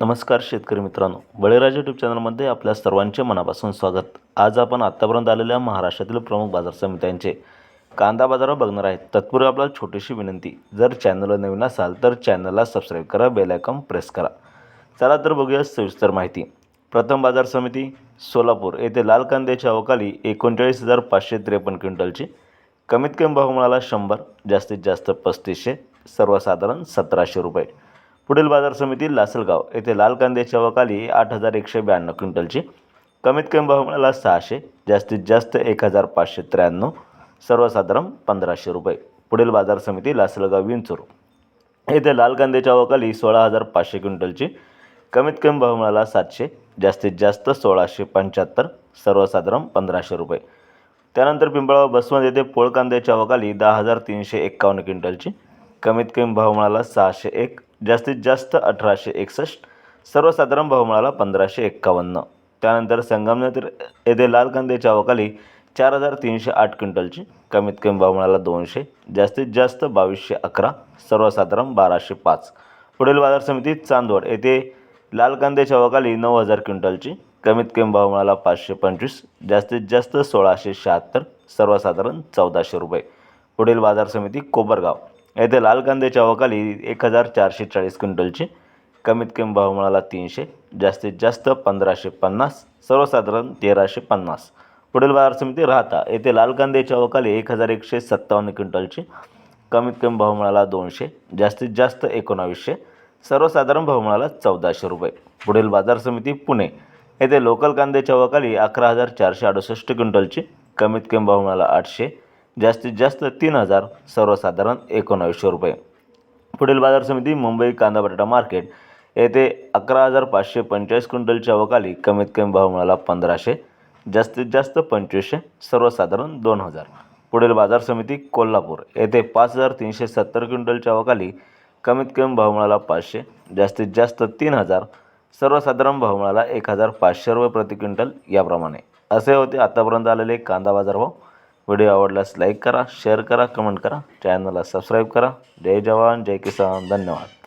नमस्कार शेतकरी मित्रांनो. बळीराजा यूट्यूब चॅनलमध्ये आपल्या सर्वांचे मनापासून स्वागत. आज आपण आत्तापर्यंत आलेल्या महाराष्ट्रातील प्रमुख बाजार समित्यांचे कांदा बाजारावर बघणार आहेत. तत्पूर्वी आपल्याला छोटीशी विनंती जर चॅनलला नवीन असाल तर चॅनलला सबस्क्राईब करा बेलायकॉन प्रेस करा. चला तर बघूया सविस्तर माहिती. प्रथम बाजार समिती सोलापूर येथे लाल कांद्याच्या अवकाली एकोणचाळीस हजार पाचशे त्रेपन्न क्विंटलची कमीत कमी भाव मिळाला शंभर जास्तीत जास्त पस्तीसशे सर्वसाधारण सतराशे रुपये. पुढील बाजार समिती लासलगाव येथे लाल कांद्याच्या वकाली आठ हजार एकशे ब्याण्णव क्विंटलची. कमीत कमी भाव मिळाला सहाशे जास्तीत जास्त एक हजार पाचशे त्र्याण्णव सर्वसाधारण पंधराशे रुपये. पुढील बाजार समिती लासलगाव विंचूर. येथे लाल कांद्याच्या अवकाली सोळा हजार पाचशे क्विंटलची. कमीत कमी भाव मिळाला सातशे जास्तीत जास्त सोळाशे पंच्याहत्तर सर्वसाधारण पंधराशे रुपये. त्यानंतर पिंपळगाव बसवंत येथे पोळ कांद्याच्या अवकाली दहा हजार तीनशे एक्कावन्न क्विंटलची. कमीत कमी भाव मिळाला सहाशे एक जास्तीत जास्त अठराशे एकसष्ट सर्वसाधारण भाव मिळाला पंधराशे एक्कावन्न. त्यानंतर संगमनेर येथे लाल कांद्याच्या अवकाली चार हजार तीनशे आठ क्विंटलची कमीत कमी भाव मिळाला दोनशे जास्तीत जास्त बावीसशे अकरा सर्वसाधारण बाराशे पाच. पुढील बाजार समितीत चांदवड येथे लाल कांद्याच्या अवकाली नऊ हजार क्विंटलची कमीत कमी भाव मिळाला पाचशे पंचवीस जास्तीत जास्त सोळाशे शहात्तर सर्वसाधारण चौदाशे रुपये. पुढील बाजार समिती कोपरगाव येथे लाल कांद्याच्या अवकाली एक हजार चारशे चाळीस क्विंटलची. कमीत कमी भाव मिळाला तीनशे. जास्तीत जास्त पंधराशे पन्नास. सर्वसाधारण तेराशे पन्नास. पुढील बाजार समिती राहता. येथे लाल कांद्याच्या अवकाली एक हजार एकशे सत्तावन्न क्विंटलची. कमीत कमी भाव मिळाला दोनशे. जास्तीत जास्त एकोणावीसशे. सर्वसाधारण भाव मिळाला चौदाशे रुपये. पुढील बाजार समिती पुणे. येथे लोकल कांद्याच्या अवकाली अकरा हजार चारशे अडुसष्ट क्विंटलची. कमीत कमी भाव मिळाला आठशे. जास्तीत जास्त तीन हजार सर्वसाधारण एकोणावीसशे रुपये. पुढील बाजार समिती मुंबई कांदा बटाटा मार्केट येथे अकरा हजार पाचशे पंचेचाळीस क्विंटलच्या अवकाली कमीत कमी भाव मिळाला पंधराशे जास्तीत जास्त पंचवीसशे सर्वसाधारण दोन हजार. पुढील बाजार समिती कोल्हापूर येथे पाच हजार तीनशे सत्तर क्विंटलच्या अवकाली कमीत कमी भाव मिळाला पाचशे जास्तीत जास्त तीन हजार सर्वसाधारण भाव मिळाला एक हजार पाचशे रुपये प्रति क्विंटल याप्रमाणे. असे होते आतापर्यंत आलेले कांदा बाजार भाव व्हिडिओ आवडल्यास लाईक करा शेअर करा कमेंट करा. चॅनलला सबस्क्राईब करा. जय जवान जय किसान. धन्यवाद.